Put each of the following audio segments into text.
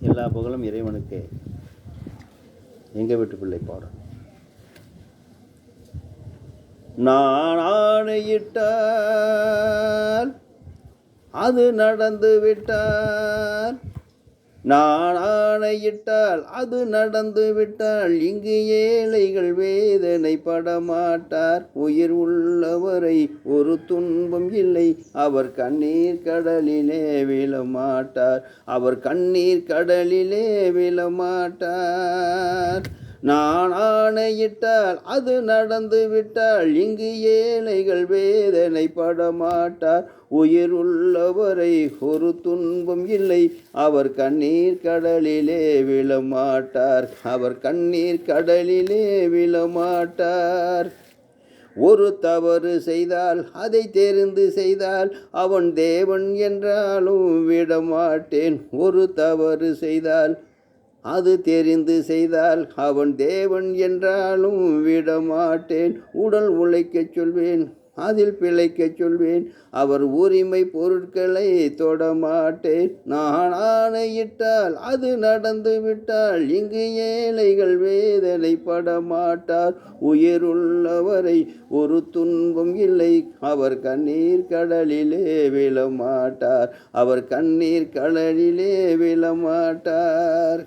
எல்லா புகழும் இறைவனுக்கு. எங்கள் வீட்டு பிள்ளை பாடும் நான் ஆணையிட்டால் அது நடந்து விட்டார் நான் ஆணையிட்டால் அது நடந்து விட்டால் இங்கு ஏழைகள் வேதனை படமாட்டார். உயிர் உள்ளவரை ஒரு துன்பம் இல்லை. அவர் கண்ணீர் கடலிலே விழமாட்டார். அவர் கண்ணீர் கடலிலே விழமாட்டார். நான் ஆணையிட்டால் அது நடந்து விட்டால் இங்கு ஏழைகள் வேதனை படமாட்டார் உயிர் உள்ளவரை ஒரு துன்பம் இல்லை அவர் கண்ணீர் கடலிலே விழமாட்டார். அவர் கண்ணீர் கடலிலே விழமாட்டார். ஒரு தவறு செய்தால் அதை தெரிந்து செய்தால் அவன் தேவன் என்றாலும் விடமாட்டேன். ஒரு தவறு செய்தால் அது தெரிந்து செய்தால் அவன் தேவன் என்றாலும் விடமாட்டேன். உடல் உழைக்கச் சொல்வேன் அதில் பிழைக்கச் சொல்வேன். அவர் உரிமை பொருட்களை தொடமாட்டேன். நான் ஆணையிட்டால் அது நடந்து விட்டால் இங்கு ஏழைகள் வேதனை படமாட்டார் உயிருள்ளவரை ஒரு துன்பம் இல்லை அவர் கண்ணீர் கடலிலே விழமாட்டார். அவர் கண்ணீர் கடலிலே விழமாட்டார்.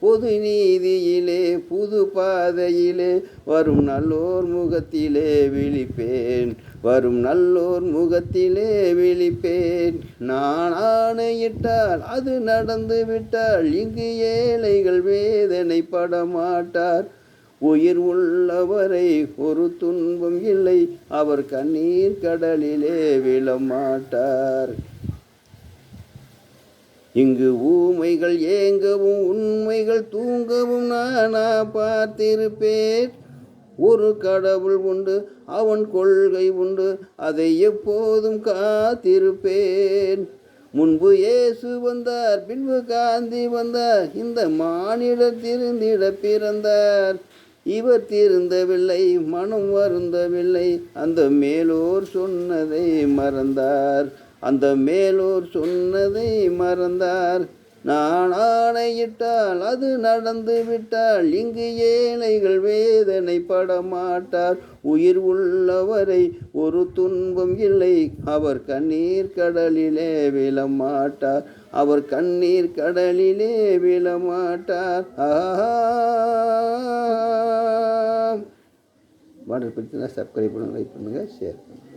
பொது நீதியிலே புது பாதையிலே வரும் நல்லோர் முகத்திலே விழிப்பேன். வரும் நல்லோர் முகத்திலே விழிப்பேன். நான் ஆணையிட்டால் அது நடந்து விட்டால் இங்கு ஏழைகள் வேதனை படமாட்டார். உயிர் உள்ளவரை ஒரு துன்பம் இல்லை அவர் கண்ணீர் கடலிலே விழமாட்டார். இங்கு ஊமைகள் ஏங்கவும் உண்மைகள் தூங்கவும் நானா பார்த்திருப்பேன். ஒரு கடவுள் உண்டு அவன் கொள்கை உண்டு அதை எப்போதும் காத்திருப்பேன். முன்பு இயேசு வந்தார் பின்பு காந்தி வந்தார் இந்த மானிட திருந்திட பிறந்தார். இவர் திருந்தவில்லை மனம் வருந்தவில்லை அந்த மேலோர் சொன்னதை மறந்தார். அந்த மேலோர் சொன்னதை மறந்தார். நான் ஆணையிட்டால் அது நடந்து விட்டால் இங்கு ஏழைகள் வேதனை படமாட்டார் உயிர் உள்ளவரை ஒரு துன்பம் இல்லை அவர் கண்ணீர் கடலிலே விழமாட்டார். அவர் கண்ணீர் கடலிலே விழமாட்டார். ஆஹா பாடல் பிடிச்சுன்னா சப்ஸ்கிரைப் பண்ணுங்கள் லைக் பண்ணுங்கள் ஷேர் பண்ணுங்கள்